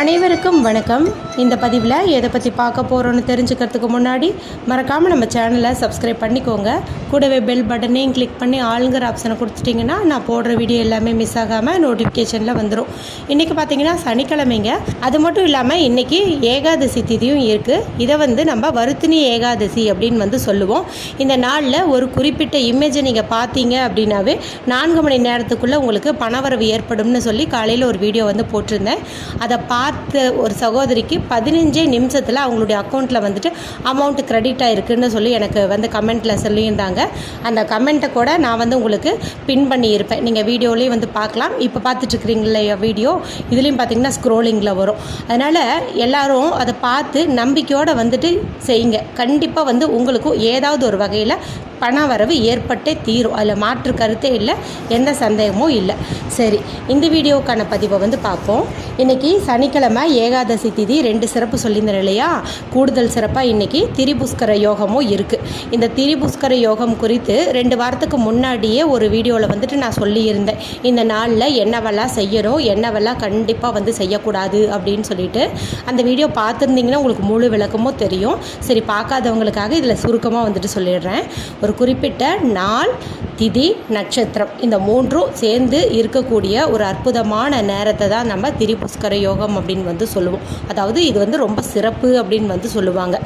அனைவருக்கும் வணக்கம். இந்த பதிவில் எதை பற்றி பார்க்க போகிறோன்னு தெரிஞ்சுக்கிறதுக்கு முன்னாடி மறக்காமல் நம்ம சேனலை சப்ஸ்கிரைப் பண்ணிக்கோங்க. கூடவே பெல் பட்டனையும் கிளிக் பண்ணி ஆளுங்கிற ஆப்ஷனை கொடுத்துட்டிங்கன்னா நான் போடுற வீடியோ எல்லாமே மிஸ் ஆகாமல் நோட்டிஃபிகேஷனில் வந்துடும் இன்றைக்கி பார்த்தீங்கன்னா சனிக்கிழமைங்க. அது மட்டும் இல்லாமல் இன்றைக்கி ஏகாதசி திதியும் இருக்குது இதை வந்து நம்ம வருத்தினி ஏகாதசி அப்படின்னு வந்து சொல்லுவோம். இந்த நாளில் ஒரு குறிப்பிட்ட இமேஜை நீங்கள் பார்த்தீங்க அப்படின்னாவே நான்கு மணி நேரத்துக்குள்ளே உங்களுக்கு பணவரவு ஏற்படும்னு சொல்லி காலையில் ஒரு வீடியோ வந்து போட்டிருந்தேன். அதை பா பார்த்த ஒரு சகோதரிக்கு பதினஞ்சே நிமிஷத்தில் அவங்களுடைய அக்கௌண்ட்டில் வந்துட்டு அமௌண்ட் கிரெடிட் ஆகிருக்குன்னு சொல்லி எனக்கு வந்து கமெண்ட்டில் சொல்லியிருந்தாங்க. அந்த கமெண்ட்டை கூட நான் வந்து உங்களுக்கு பின் பண்ணியிருப்பேன். நீங்கள் வீடியோலேயும் வந்து பார்க்கலாம். இப்போ பார்த்துட்ருக்குறீங்களா வீடியோ? இதுலேயும் பார்த்தீங்கன்னா ஸ்க்ரோலிங்கில் வரும். அதனால் எல்லோரும் அதை பார்த்து நம்பிக்கையோடு வந்துட்டு செய்யுங்க. கண்டிப்பாக வந்து உங்களுக்கும் ஏதாவது ஒரு வகையில் பண வரவு ஏற்பட்டே தீரும். அதில் மாற்று கருத்தே இல்லை எந்த சந்தேகமும் இல்லை. சரி இந்த வீடியோவுக்கான பதிவை வந்து பார்ப்போம். இன்றைக்கி சனிக்கிழமை ஏகாதசி திதி ரெண்டு சிறப்பு சொல்லியிருந்தேன் இல்லையா? கூடுதல் சிறப்பாக இன்றைக்கி திரிபுஷ்கர யோகமும் இருக்குது இந்த திரிபுஷ்கர யோகம் குறித்து ரெண்டு வாரத்துக்கு முன்னாடியே ஒரு வீடியோவில் வந்துட்டு நான் சொல்லியிருந்தேன். இந்த நாளில் என்னவெல்லாம் செய்யணும் என்னவெல்லாம் கண்டிப்பாக வந்து செய்யக்கூடாது அப்படின்னு சொல்லிட்டு. அந்த வீடியோ பார்த்துருந்தீங்கன்னா உங்களுக்கு முழு விளக்கமும் தெரியும். சரி பார்க்காதவங்களுக்காக இதில் சுருக்கமாக வந்துட்டு சொல்லிடுறேன். ஒரு குறிப்பிட்ட நாள் திதி நட்சத்திரம். இந்த மூன்றும் சேர்ந்து இருக்கக்கூடிய ஒரு அற்புதமான நேரத்தை தான் நம்ம திரிபுஷ்கர யோகம் அப்படின்னு வந்து சொல்லுவோம். அதாவது இது வந்து ரொம்ப சிறப்பு அப்படின்னு வந்து சொல்லுவாங்க.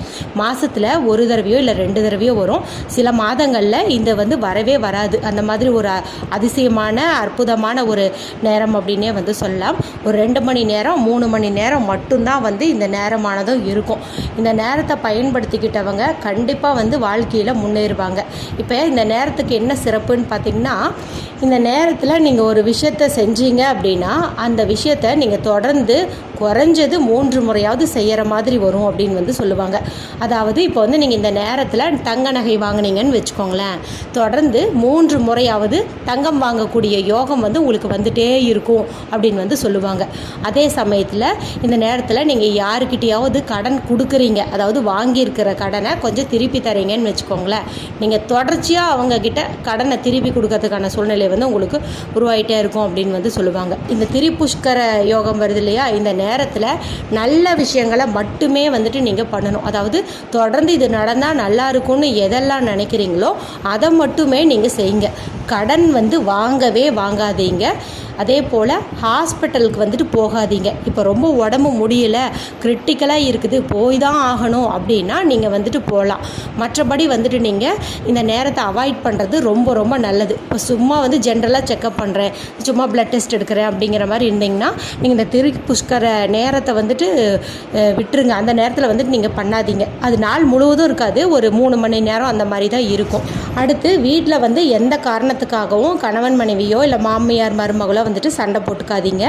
மாதத்தில் ஒரு தடவையோ இல்லை ரெண்டு தடவையோ வரும். சில மாதங்களில் இந்த வந்து வரவே வராது. அந்த மாதிரி ஒரு அதிசயமான அற்புதமான ஒரு நேரம் அப்படின்னே வந்து சொல்லலாம். ஒரு ரெண்டு மணி நேரம் மூணு மணி நேரம் மட்டும்தான் வந்து இந்த நேரமானதும் இருக்கும். இந்த நேரத்தை பயன்படுத்திக்கிட்டவங்க கண்டிப்பாக வந்து வாழ்க்கையில் முன்னேறுவாங்க. இப்போ இந்த நேரத்துக்கு என்ன சிறப்புன்னு பார்த்தீங்கன்னா இந்த நேரத்தில் நீங்கள் ஒரு விஷயத்தை செஞ்சீங்க அப்படின்னா அந்த விஷயத்தை நீங்கள் தொடர்ந்து குறைஞ்சது மூன்று முறையாவது செய்கிற மாதிரி வரும் அப்படின்னு வந்து சொல்லுவாங்க. அதாவது இப்போ வந்து நீங்கள் இந்த நேரத்தில் தங்க நகை வாங்குனீங்கன்னு வச்சுக்கோங்களேன். தொடர்ந்து மூன்று முறையாவது தங்கம் வாங்கக்கூடிய யோகம் வந்து உங்களுக்கு வந்துட்டே இருக்கும் அப்படின்னு வந்து சொல்லுவாங்க. அதே சமயத்தில் இந்த நேரத்தில் நீங்கள் யாருக்கிட்டையாவது கடன் கொடுக்குறீங்க. அதாவது வாங்கியிருக்கிற கடனை கொஞ்சம் திருப்பி தரீங்கன்னு வச்சுக்கோங்களேன். நீங்கள் தொடர்ச்சியாக அவங்கக்கிட்ட கடனை திருப்பி கொடுக்கறதுக்கான சூழ்நிலை வந்து உங்களுக்கு உருவாகிட்டே இருக்கும் அப்படின்னு வந்து சொல்லுவாங்க. இந்த திரிபுஷ்கர யோகம் வருது இல்லையா? இந்த நேரத்தில் நல்ல விஷயங்களை மட்டுமே வந்துட்டு நீங்கள் பண்ணணும். அதாவது தொடர்ந்து இது நடந்தால் நல்லா இருக்கும்னு எதெல்லாம் நினைக்கிறீங்களோ அதை மட்டுமே நீங்கள் செய்யுங்க. கடன் வந்து வாங்கவே வாங்காதீங்க. அதே போல் ஹாஸ்பிட்டலுக்கு வந்துட்டு போகாதீங்க. இப்போ ரொம்ப உடம்பு முடியலை கிரிட்டிக்கலாக இருக்குது போய் தான் ஆகணும் அப்படின்னா நீங்கள் வந்துட்டு போகலாம் மற்றபடி வந்துட்டு நீங்கள் இந்த நேரத்தை அவாய்ட் பண்ணுறது ரொம்ப ரொம்ப நல்லது. இப்போ சும்மா வந்து ஜென்ரலாக செக்கப் பண்ணுறேன் சும்மா ப்ளட் டெஸ்ட் எடுக்கிறேன் அப்படிங்கிற மாதிரி இருந்தீங்கன்னா நீங்கள் இந்த திரு புஷ்கர நேரத்தை வந்துட்டு விட்டுருங்க. அந்த நேரத்தில் வந்துட்டு நீங்கள் பண்ணாதீங்க. அது நாள் முழுவதும் இருக்காது. ஒரு மூணு மணி நேரம் அந்த மாதிரி தான் இருக்கும். அடுத்து வீட்டில் வந்து எந்த காரணத்துக்காகவும் கணவன் மனைவியோ இல்லை மாமியார் மருமகளோ வந்துட்டு சண்டை போட்டுக்காதீங்க.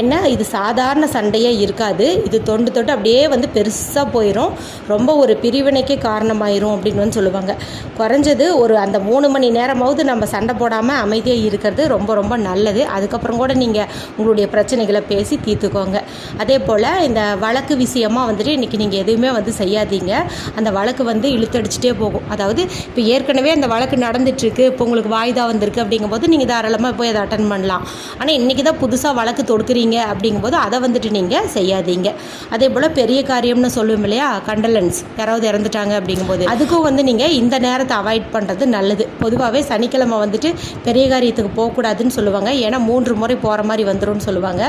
ஏன்னா இது சாதாரண சண்டையே இருக்காது. இது தொண்டு தொட்டு அப்படியே வந்து பெருசாக போயிடும் ரொம்ப ஒரு பிரிவினைக்கே காரணமாயிரும் அப்படின்னு வந்து சொல்லுவாங்க. குறைஞ்சது ஒரு அந்த மூணு மணி நேரமாவது நம்ம சண்டை போடாமல் அமைதியாக இருக்கிறது ரொம்ப ரொம்ப நல்லது. அதுக்கப்புறம் கூட நீங்கள் உங்களுடைய பிரச்சனைகளை பேசி தீர்த்துக்கோங்க. அதே போல் இந்த வழக்கு விஷயமா வந்துட்டு இன்றைக்கி நீங்கள் எதுவுமே வந்து செய்யாதீங்க. அந்த வழக்கு வந்து இழுத்தடிச்சிட்டே போகும். அதாவது இப்போ ஏற்கனவே அந்த வழக்கு நடந்துட்டுருக்கு இப்போ உங்களுக்கு வாய்தா வந்திருக்கு அப்படிங்கும்போது நீங்கள் தாராளமாக போய் அதை அட்டன் பண்ணலாம். ஆனால் இன்றைக்கி தான் புதுசாக வழக்கு தொடுக்குறீங்க அப்படிங்கும்போது அதை வந்துட்டு நீங்கள் செய்யாதீங்க. அதே போல் பெரிய காரியம்னு சொல்லுவோம் இல்லையா? கண்டலன்ஸ் யாராவது இறந்துட்டாங்க அப்படிங்கும்போது அதுக்கும் வந்து நீங்கள் இந்த நேரத்தை அவாய்ட் பண்ணுறது நல்லது. பொதுவாகவே சனிக்கிழமை வந்துட்டு பெரிய காரியத்துக்கு போகக்கூடாதுன்னு சொல்லுவாங்க. ஏன்னா மூன்று முறை போகிற மாதிரி வந்துடும் சொல்லுவாங்க.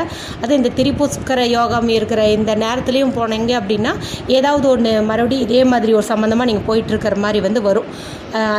அது இந்த திரிபுஷ்கர யோகம் இருக்கிற இந்த நேரத்துலையும் போனீங்க அப்படின்னா ஏதாவது ஒன்று மறுபடியும் இதே மாதிரி ஒரு சம்மந்தமாக நீங்கள் போயிட்டுருக்கிற மாதிரி வந்து வரும்.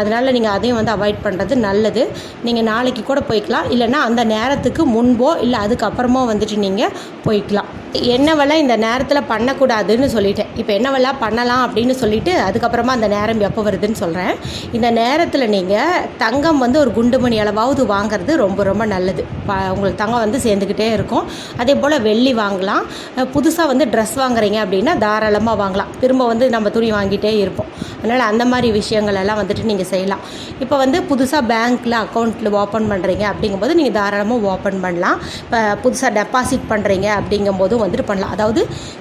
அதனால் நீங்கள் அதையும் வந்து அவாய்ட் பண்ணுறது நல்லது. நீங்கள் நாளைக்கு கூட போய்க்கலாம். இல்லைன்னா அந்த நேரத்துக்கு முன்போ இல்லை அதுக்கப்புறமோ வந்துட்டு நீங்கள் போய்க்கலாம். என்னவெல்லாம் இந்த நேரத்தில் பண்ணக்கூடாதுன்னு சொல்லிட்டேன். இப்போ என்னவெல்லாம் பண்ணலாம் அப்படின்னு சொல்லிட்டு அதுக்கப்புறமா அந்த நேரம் எப்போ வருதுன்னு சொல்கிறேன் இந்த நேரத்தில் நீங்கள் தங்கம் வந்து ஒரு குண்டு மணி அளவாவது வாங்குறது ரொம்ப ரொம்ப நல்லது. ப- உங்களுக்கு தங்கம் வந்து சேர்ந்துக்கிட்டே இருக்கும். அதே போல் வெள்ளி வாங்கலாம். புதுசாக வந்து ட்ரெஸ் வாங்குறீங்க அப்படின்னா தாராளமாக வாங்கலாம். திரும்ப வந்து நம்ம துணி வாங்கிட்டே இருப்போம். அதனால் அந்த மாதிரி விஷயங்கள் எல்லாம் வந்துட்டு நீங்கள் செய்யலாம். இப்போ வந்து புதுசாக பேங்க்கில் அக்கௌண்ட்டில் ஓப்பன் பண்ணுறீங்க அப்படிங்கும்போது நீங்கள் தாராளமாக ஓப்பன் ஓப்பன் பண்ணலாம். இப்போ புதுசாக டெபாசிட் பண்ணுறீங்க அப்படிங்கும்போதும் வந்துட்டு பண்ணலாம். அதாவது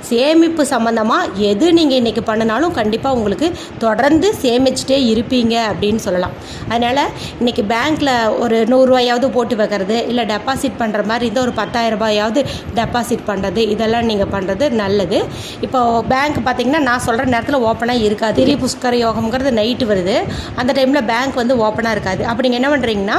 சேமிப்பு சம்மந்தமாக எது நீங்கள் இன்றைக்கி பண்ணினாலும் கண்டிப்பாக உங்களுக்கு தொடர்ந்து சேமிச்சிட்டே இருப்பீங்க அப்படின்னு சொல்லலாம். அதனால் இன்றைக்கி பேங்க்கில் ஒரு நூறுரூவாயாவது போட்டு வைக்கிறது இல்லை டெபாசிட் பண்ணுற மாதிரி இருந்தால் ஒரு பத்தாயிரம் ரூபாயாவது டெபாசிட் பண்ணுறது இதெல்லாம் நீங்கள் பண்ணுறது நல்லது. இப்போ பேங்க் பார்த்தீங்கன்னா நான் சொல்கிற நேரத்தில் ஓப்பனாக இருக்காது. திரி புஷ்கர யோகம்ங்கிறது நைட்டு வருது. அந்த டைமில் பேங்க் வந்து ஓப்பனாக இருக்காது. அப்படி நீங்கள் என்ன பண்ணுறீங்கன்னா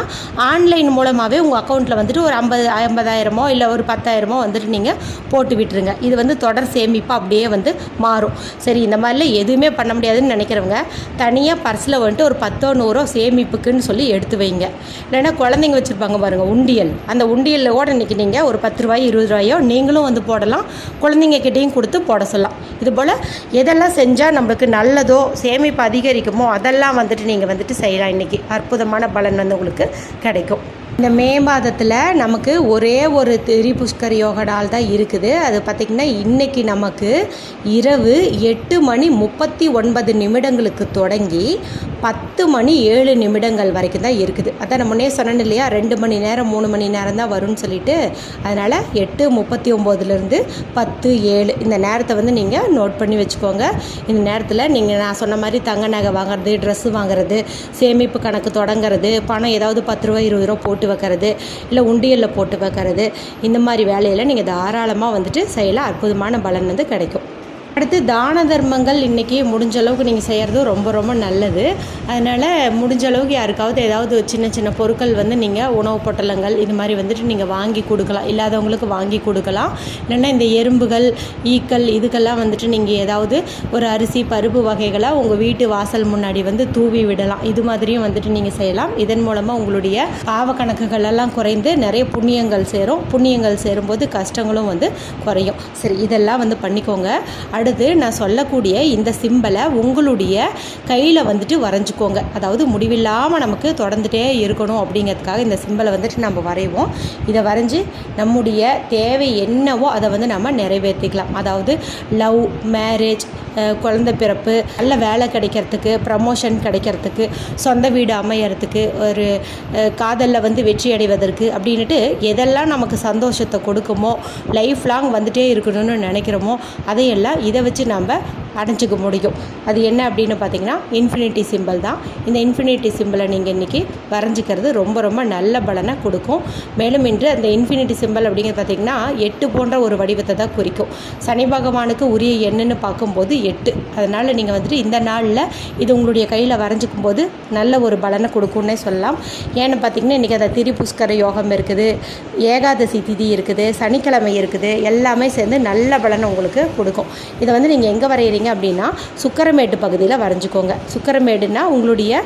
ஆன்லைன் மூலமாகவே உங்கள் அக்கௌண்ட்டில் வந்துட்டு ஒரு ஐம்பது ஐம்பதாயிரமோ இல்லை ஒரு பத்தாயிரமோ வந்துட்டு நீங்கள் போட்டு விட்டுருங்க. இது வந்து தொடர் சேமிப்பு அப்படியே வந்து மாறும். சரி இந்த மாதிரிலாம் எதுவுமே பண்ண முடியாதுன்னு நினைக்கிறவங்க தனியாக பர்ஸில் வந்துட்டு ஒரு பத்தோ நூறோ சேமிப்புக்குன்னு சொல்லி எடுத்து வைங்க. இல்லைன்னா குழந்தைங்க வச்சுருப்பாங்க பாருங்கள் உண்டியல். அந்த உண்டியலில் கூட இன்றைக்கி நீங்கள் ஒரு பத்து ரூபாய் இருபது ரூபாயோ நீங்களும் வந்து போடலாம். குழந்தைங்க கிட்டேயும் கொடுத்து போட சொல்லலாம். இதுபோல் எதெல்லாம் செஞ்சால் நம்மளுக்கு நல்லதோ சேமிப்பு அதிகரிக்குமோ அதெல்லாம் வந்துட்டு நீங்கள் வந்துட்டு செய்யலாம். இன்றைக்கி அற்புதமான பலன் வந்து உங்களுக்கு கிடைக்கும். இந்த மே மாதத்தில் நமக்கு ஒரே ஒரு திரி புஷ்கர் யோக நாள் தான் இருக்குது. அது பார்த்திங்கன்னா இன்றைக்கி நமக்கு இரவு எட்டு மணி முப்பத்தி ஒன்பது நிமிடங்களுக்கு தொடங்கி பத்து மணி ஏழு நிமிடங்கள் வரைக்கும் தான் இருக்குது. அதான் நான் முன்னே சொன்னேன் இல்லையா? ரெண்டு மணி நேரம் மூணு மணி நேரம் தான் வரும்னு சொல்லிட்டு. அதனால் எட்டு முப்பத்தி ஒம்போதுலேருந்து பத்து ஏழு இந்த நேரத்தை வந்து நீங்கள் நோட் பண்ணி வச்சுக்கோங்க. இந்த நேரத்தில் நீங்கள் நான் சொன்ன மாதிரி தங்க நகை வாங்குறது ட்ரெஸ்ஸு வாங்குறது சேமிப்பு கணக்கு தொடங்குறது பணம் ஏதாவது பத்து ரூபா இருபது ரூபா போட்டு வைக்கிறது இல்லை உண்டியலில் போட்டு வைக்கிறது இந்த மாதிரி வேலையில் நீங்கள் தாராளமாக வந்துட்டு செய்யலாம் அற்புதமான பலன் வந்து கிடைக்கும். அடுத்து தான தர்மங்கள் இன்றைக்கி முடிஞ்ச அளவுக்கு நீங்கள் செய்கிறது ரொம்ப ரொம்ப நல்லது. அதனால் முடிஞ்ச அளவுக்கு யாருக்காவது ஏதாவது சின்ன சின்ன பொருட்கள் வந்து நீங்கள் உணவு பொட்டலங்கள் இது மாதிரி வந்துட்டு நீங்கள் வாங்கி கொடுக்கலாம். இல்லாதவங்களுக்கு வாங்கி கொடுக்கலாம். இல்லைன்னா இந்த எறும்புகள் ஈக்கள் இதுக்கெல்லாம் வந்துட்டு நீங்கள் ஏதாவது ஒரு அரிசி பருப்பு வகைகளை உங்கள் வீட்டு வாசல் முன்னாடி வந்து தூவி விடலாம். இது மாதிரியும் வந்துட்டு நீங்கள் செய்யலாம். இதன் மூலமாக உங்களுடைய பாவ கணக்குகள் எல்லாம் குறைந்து நிறைய புண்ணியங்கள் சேரும். புண்ணியங்கள் சேரும்போது கஷ்டங்களும் வந்து குறையும். சரி இதெல்லாம் வந்து பண்ணிக்கோங்க. அடுத்து நான் சொல்லக்கூடிய இந்த சிம்பலை உங்களுடைய கையில் வந்துட்டு வரைஞ்சிக்கோங்க. அதாவது முடிவில்லாமல் நமக்கு தொடர்ந்துட்டே இருக்கணும் அப்படிங்கிறதுக்காக இந்த சிம்பலை வந்துட்டு நம்ம வரைவோம். இதை வரைஞ்சி நம்முடைய தேவை என்னவோ அதை வந்து நம்ம நிறைவேற்றிக்கலாம். அதாவது லவ் மேரேஜ் குழந்த பிறப்பு நல்ல வேலை கிடைக்கிறதுக்கு ப்ரமோஷன் கிடைக்கிறதுக்கு சொந்த வீடு அமையறதுக்கு ஒரு காதலில் வந்து வெற்றி அடைவதற்கு அப்படின்ட்டு எதெல்லாம் நமக்கு சந்தோஷத்தை கொடுக்குமோ லைஃப் லாங் வந்துகிட்டே இருக்கணும்னு நினைக்கிறோமோ அதையெல்லாம் இதை இதை வச்சு நம்ம அடைஞ்சிக்க முடியும். அது என்ன அப்படின்னு பார்த்தீங்கன்னா இன்ஃபினிட்டி சிம்பிள் தான். இந்த இன்ஃபினிட்டி சிம்பிளை நீங்கள் இன்றைக்கி வரைஞ்சிக்கிறது ரொம்ப ரொம்ப நல்ல பலனை கொடுக்கும். மேலும் இன்று அந்த இன்ஃபினிட்டி சிம்பிள் அப்படிங்கிறது பார்த்திங்கன்னா எட்டு போன்ற ஒரு வடிவத்தை தான் குறிக்கும். சனி பகவானுக்கு உரிய எண்ணுன்னு பார்க்கும்போது எட்டு. அதனால் நீங்கள் வந்துட்டு இந்த நாளில் இது உங்களுடைய கையில் வரைஞ்சிக்கும் போது நல்ல ஒரு பலனை கொடுக்கும்னே சொல்லலாம். ஏன்னு பார்த்தீங்கன்னா இன்றைக்கி அந்த திரிபுஷ்கர யோகம் இருக்குது ஏகாதசி திதி இருக்குது சனிக்கிழமை இருக்குது. எல்லாமே சேர்ந்து நல்ல பலனை உங்களுக்கு கொடுக்கும். இதை வந்து நீங்கள் எங்கே வரைகிறீங்க அப்படின்னா சுக்கரமேடு பகுதியில் வரைஞ்சிக்கோங்க. சுக்கரமேடுனா உங்களுடைய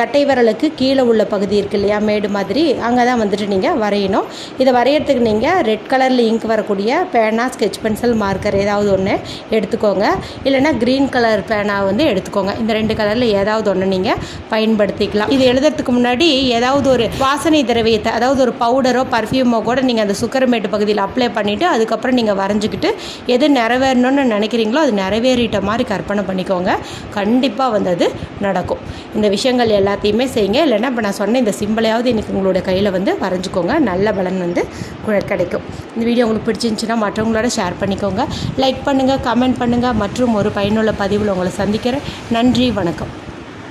கட்டை விரலுக்கு கீழே உள்ள பகுதி இருக்கு இல்லையா? மேடு மாதிரி. அங்கே தான் வந்துட்டு நீங்கள் வரையணும். இதை வரைகிறதுக்கு நீங்கள் ரெட் கலரில் இங்க் வரக்கூடிய பேனா ஸ்கெச் பென்சில் மார்க்கர் ஏதாவது ஒன்று எடுத்துக்கோங்க. இல்லைனா க்ரீன் கலர் பேனா வந்து எடுத்துக்கோங்க. இந்த ரெண்டு கலரில் ஏதாவது ஒன்று நீங்கள் பயன்படுத்திக்கலாம். இது எழுதுறதுக்கு முன்னாடி ஏதாவது ஒரு வாசனை திரவியத்தை அதாவது ஒரு பவுடரோ பர்ஃப்யூமோ கூட நீங்கள் அந்த சுக்கரமேட்டு பகுதியில் அப்ளை பண்ணிவிட்டு அதுக்கப்புறம் நீங்கள் வரைஞ்சிக்கிட்டு எது நிறைவேறணும்னு நினைக்கிறீங்களோ அது நிறைவேறிட்டு மாதிரி கற்பனை பண்ணிக்கோங்க. கண்டிப்பாக வந்து அது நடக்கும். இந்த விஷயங்கள் எல்லாத்தையுமே செய்யுங்க. இல்லைன்னா இப்போ நான் சொன்ன இந்த சிம்பிளையாவது இன்றைக்கி உங்களோட கையில் வந்து வரைஞ்சிக்கோங்க. நல்ல பலன் வந்து கிடைக்கும். இந்த வீடியோ உங்களுக்கு பிடிச்சிருந்துச்சின்னா மற்றவங்களோட ஷேர் பண்ணிக்கோங்க. லைக் பண்ணுங்கள் கமெண்ட் பண்ணுங்கள் மற்றும் ஒரு பயனுள்ள பதிவில் உங்களை சந்திக்கிறேன். நன்றி வணக்கம்.